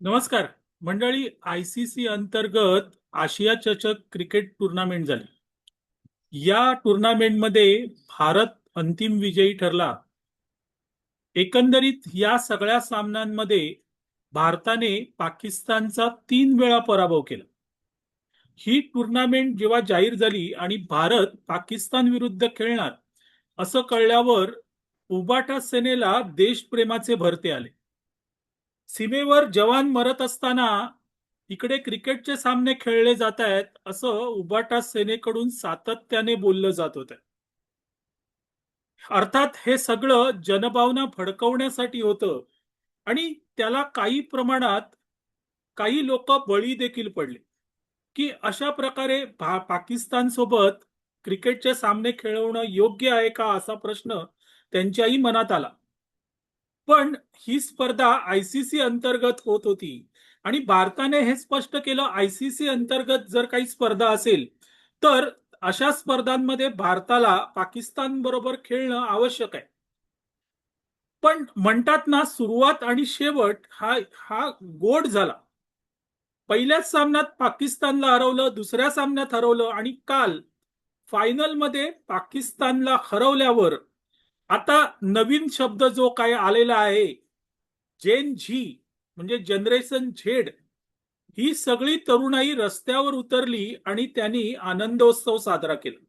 नमस्कार. मंडळी I C C अंतर्गत आशिया चषक क्रिकेट टुर्नामेंट झाली. या टुर्नामेंटमध्ये भारत अंतिम विजयी ठरला. एकंदरीत या सगळ्या सामन्यांमध्ये भारताने पाकिस्तानचा तीन वेळा पराभव केला. ही टुर्नामेंट जेव्हा जाहीर झाली आणि भारत पाकिस्तान विरुद्ध खेळणार असं कळल्यावर उबाटा सेनेला देशप्रेमाचे भरते आले. सीमेवर जवान मरत असताना इकडे क्रिकेटचे सामने खेळले जात आहेत असं उबाटा सेनेकडून सातत्याने बोललं जात होतं. अर्थात हे सगळं जनभावना भडकवण्यासाठी होतं आणि त्याला काही प्रमाणात काही लोक बळी देखील पडले की अशा प्रकारे भा पाकिस्तान सोबत क्रिकेटचे सामने खेळवणं योग्य आहे का असा प्रश्न त्यांच्याही मनात आला. पण ही स्पर्धा आयसीसी अंतर्गत होत होती. आणि भारताने हे स्पष्ट केलं आयसीसी अंतर्गत जर काही स्पर्धा असेल तर अशा स्पर्धांमध्ये भारताला पाकिस्तान बरोबर खेळणं आवश्यक आहे. पण म्हणतात ना सुरुवात आणि शेवट हा हा गोड झाला. पहिल्याच सामन्यात पाकिस्तानला हरवलं दुसऱ्या सामन्यात हरवलं आणि काल फायनलमध्ये पाकिस्तानला हरवल्यावर आता नवीन शब्द जो काय आलेला आहे जेन झी म्हणजे जनरेशन झेड ही सगळी तरुणाई रस्त्यावर उतरली आणि त्यांनी आनंदोत्सव साजरा केला.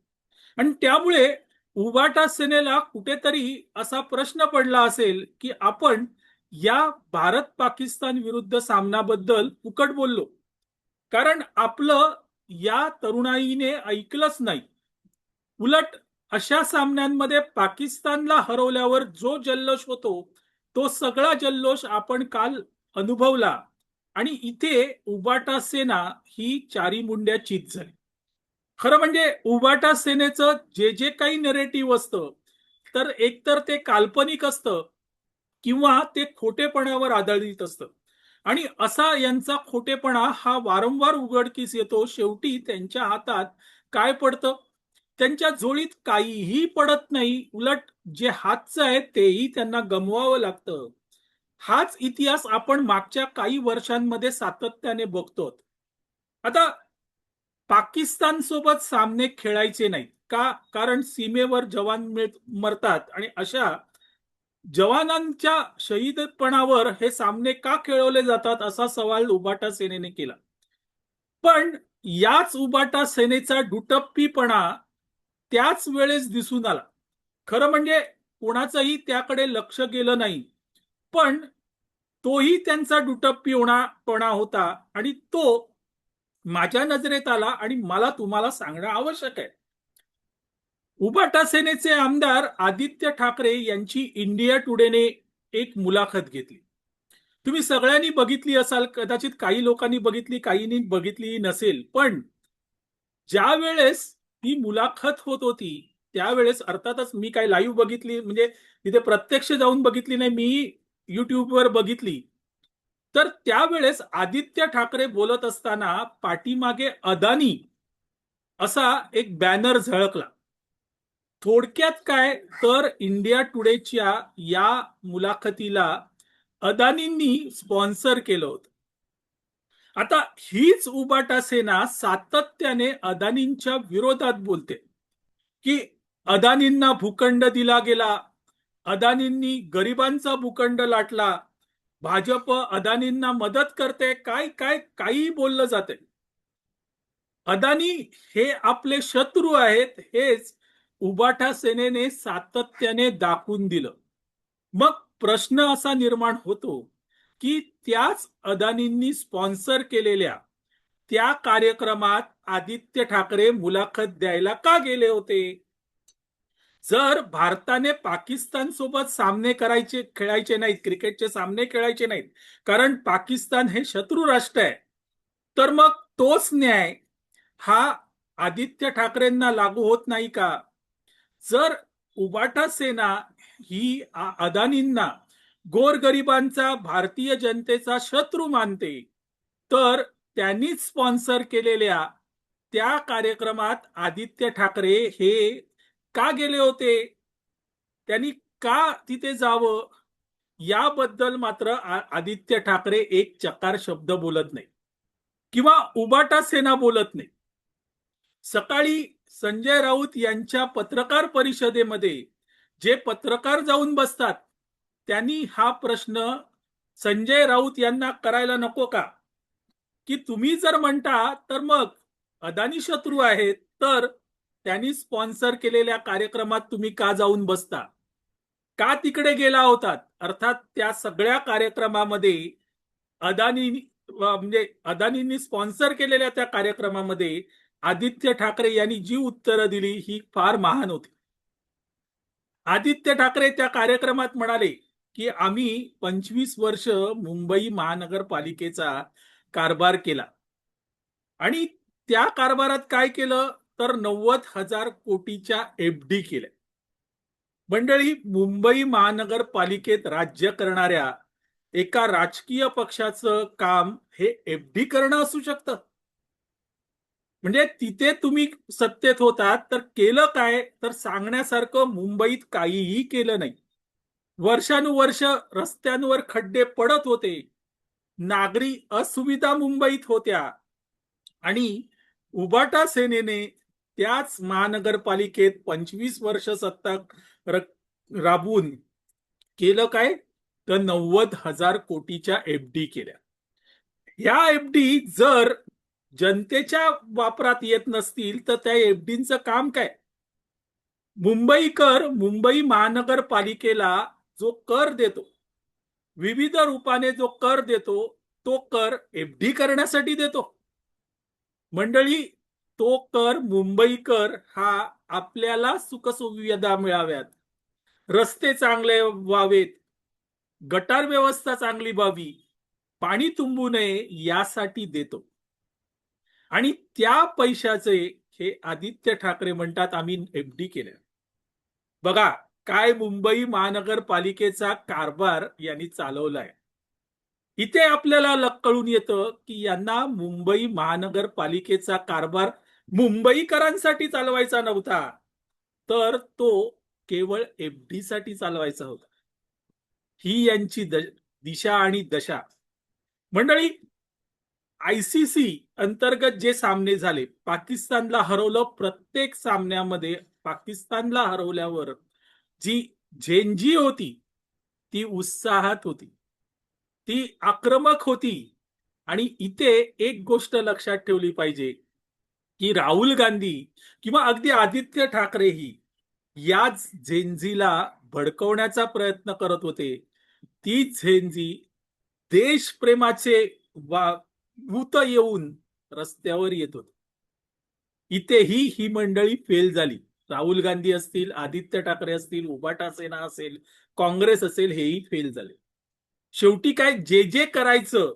आणि त्यामुळे उबाटा सेनेला कुठेतरी असा प्रश्न पडला असेल की आपण या भारत पाकिस्तान विरुद्ध सामनाबद्दल फुकट बोललो. कारण आपलं या तरुणाईने ऐकलंच नाही. उलट अशा सामन्यांमध्ये पाकिस्तानला हरवल्यावर जो जल्लोष होतो तो सगळा जल्लोष आपण काल अनुभवला. आणि इथे उबाटा सेना ही चारी मुंड्या चित झाली. खरं म्हणजे उबाटा सेनेचं जे जे काही नेरेटिव्ह असतं तर एकतर ते काल्पनिक असतं किंवा ते खोटेपणावर आधारित असतं. आणि असा यांचा खोटेपणा हा वारंवार उघडकीस येतो शेवटी त्यांच्या हातात काय पडतं? त्यांच्या जोडीत काहीही पडत नाही. उलट जे हातचं आहे तेही त्यांना गमवावं लागतं. हाच इतिहास आपण मागच्या काही वर्षांमध्ये सातत्याने बघतो आता पाकिस्तान सोबत सामने खेळायचे नाहीत. का? कारण सीमेवर जवान मरतात. आणि अशा जवानांच्या शहीदपणावर हे सामने का खेळवले जातात असा सवाल उबाटा सेनेने केला. पण याच उबाटा सेनेचा दुटप्पीपणा त्याच वेळेस दिसून आला. खरं म्हणजे कोणाचंही त्याकडे लक्ष गेलं नाही. पण तोही त्यांचा दुटप्पीपणा होता आणि तो माझ्या नजरेत आला आणि मला तुम्हाला सांगणं आवश्यक आहे. उबाटा सेनेचे आमदार आदित्य ठाकरे यांची इंडिया टुडेने एक मुलाखत घेतली. तुम्ही सगळ्यांनी बघितली असाल कदाचित काही लोकांनी बघितली काहींनी बघितली नसेल पण ज्या वेळेस ती मुलाखत होत होती त्यावेळेस अर्थातच मी काय लाईव्ह बघितली म्हणजे तिथे प्रत्यक्ष जाऊन बघितली नाही मी युट्यूबवर बघितली. तर त्यावेळेस आदित्य ठाकरे बोलत असताना पाठीमागे अदानी असा एक बॅनर झळकला. थोडक्यात काय तर इंडिया टुडेच्या या मुलाखतीला अदानींनी स्पॉन्सर केलं होतं. आता हीच उबाटा सेना सातत्याने अदानींच्या विरोधात बोलते. की अदानींना भूखंड दिला गेला अदानींनी गरिबांचा भूखंड लाटला भाजप अदानींना मदत करते काय काय काही बोललं जाते. अदानी हे आपले शत्रू आहेत हेच उबाठा सेनेने सातत्याने दाखवून दिलं. मग प्रश्न असा निर्माण होतो की त्याच अदानींनी स्पॉन्सर केलेल्या त्या कार्यक्रमात आदित्य ठाकरे मुलाखत द्यायला का गेले होते? जर भारताने पाकिस्तान सोबत सामने करायचे खेळायचे नाहीत क्रिकेटचे सामने खेळायचे नाहीत कारण पाकिस्तान हे शत्रू राष्ट्र आहे तर मग तोच न्याय हा आदित्य ठाकरेंना लागू होत नाही का? जर उबाटा सेना ही अदानींना गोरगरिबांचा भारतीय जनतेचा शत्रू मानते. तर त्यांनीच स्पॉन्सर केलेल्या त्या कार्यक्रमात आदित्य ठाकरे हे का गेले होते? त्यांनी का तिथे जावं? याबद्दल मात्र आदित्य ठाकरे एक चकार शब्द बोलत नाही. किंवा उबाटा सेना बोलत नाही. सकाळी संजय राऊत यांच्या पत्रकार परिषदेमध्ये जे पत्रकार जाऊन बसतात त्यांनी हा प्रश्न संजय राऊत यांना करायला नको का? की तुम्ही जर म्हणता तर मग अदानी शत्रू आहेत तर त्यांनी स्पॉन्सर केलेल्या कार्यक्रमात तुम्ही का जाऊन बसता? का तिकडे गेला होतात? अर्थात त्या सगळ्या कार्यक्रमामध्ये अदानी म्हणजे अदानींनी स्पॉन्सर केलेल्या त्या कार्यक्रमामध्ये आदित्य ठाकरे यांनी जी उत्तरं दिली ही फार महान होती. आदित्य ठाकरे त्या कार्यक्रमात म्हणाले की आम्ही पंचवीस वर्ष मुंबई महानगरपालिकेचा कारभार केला. आणि त्या कारभारात काय केलं? तर नव्वद हजार कोटीच्या एफ डी केल्या. मंडळी मुंबई महानगरपालिकेत राज्य करणाऱ्या एका राजकीय पक्षाचं काम हे एफ डी करणं असू शकतं. म्हणजे तिथे तुम्ही सत्तेत होतात तर केलं काय? तर सांगण्यासारखं मुंबईत काहीही केलं नाही. वर्षानुवर्ष रस्त्यांवर खड्डे पडत होते. नागरी असुविधा मुंबईत होत्या. आणि उबाटा सेनेने त्याच महानगरपालिकेत पंचवीस वर्ष सत्ता राबवून केलं काय? तर नव्वद हजार कोटीच्या एफ डी केल्या. या एफ डी जर जनतेच्या वापरात येत नसतील तर त्या एफ डीचं काम काय? मुंबईकर मुंबई महानगरपालिकेला जो कर देतो विविध रूपाने जो कर देतो तो कर एफ डी करण्यासाठी देतो. मंडळी तो कर मुंबईकर हा आपल्याला सुखसुविधा मिळाव्यात. रस्ते चांगले व्हावेत गटार व्यवस्था चांगली व्हावी पाणी तुंबू नये यासाठी देतो. आणि त्या पैशाचे हे आदित्य ठाकरे म्हणतात आम्ही एफडी केल्या बघा काय मुंबई महानगरपालिकेचा कारभार यांनी चालवलाय? इथे आपल्याला लक कळून येतं की यांना मुंबई महानगरपालिकेचा कारभार मुंबईकरांसाठी चालवायचा नव्हता. तर तो केवळ एफसाठी चालवायचा होता. ही यांची दिशा आणि दशा. मंडळी आयसीसी अंतर्गत जे सामने झाले पाकिस्तानला हरवलं प्रत्येक सामन्यामध्ये पाकिस्तानला हरवल्यावर जी झेंजी होती ती उत्साहात होती. ती आक्रमक होती. आणि इथे एक गोष्ट लक्षात ठेवली पाहिजे की राहुल गांधी किंवा अगदी आदित्य ठाकरेही याच झेंजीला भडकवण्याचा प्रयत्न करत होते. ती झेंजी देशप्रेमाचे वा भूत येऊन रस्त्यावर येत होते. इथेही ही मंडळी फेल झाली. राहुल गांधी असतील आदित्य ठाकरे असतील उबाटा सेना असेल काँग्रेस असेल हेही फेल झाले. शेवटी काय जे जे करायचं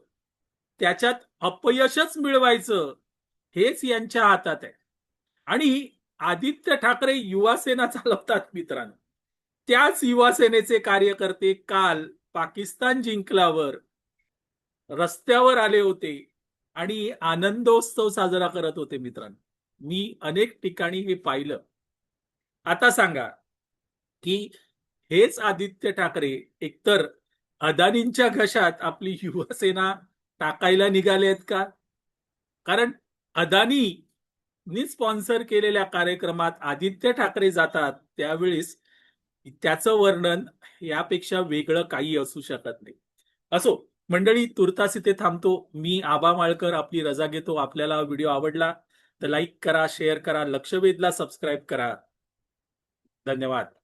त्याच्यात अपयशच मिळवायचं हेच यांच्या हातात आहे. आणि आदित्य ठाकरे युवासेना चालवतात मित्रांनो. त्याच युवासेनेचे कार्यकर्ते काल पाकिस्तान जिंकल्यावर रस्त्यावर आले होते आणि आनंदोत्सव साजरा करत होते मित्रांनो. मी अनेक ठिकाणी हे पाहिलं. आता सांगा की हेच आदित्य ठाकरे एकतर अदानींच्या घशात आपली युवासेना टाकायला निघाले आहेत का? कारण अदानी स्पॉन्सर केलेल्या कार्यक्रमात आदित्य ठाकरे जातात त्यावेळेस त्याचं वर्णन यापेक्षा वेगळं काही असू शकत नाही. असो मंडळी तुर्तास इथे थांबतो. मी आबा माळकर आपली रजा घेतो. आपल्याला व्हिडिओ आवडला तर लाईक करा शेअर करा लक्षवेधला सबस्क्राईब करा. धन्यवाद.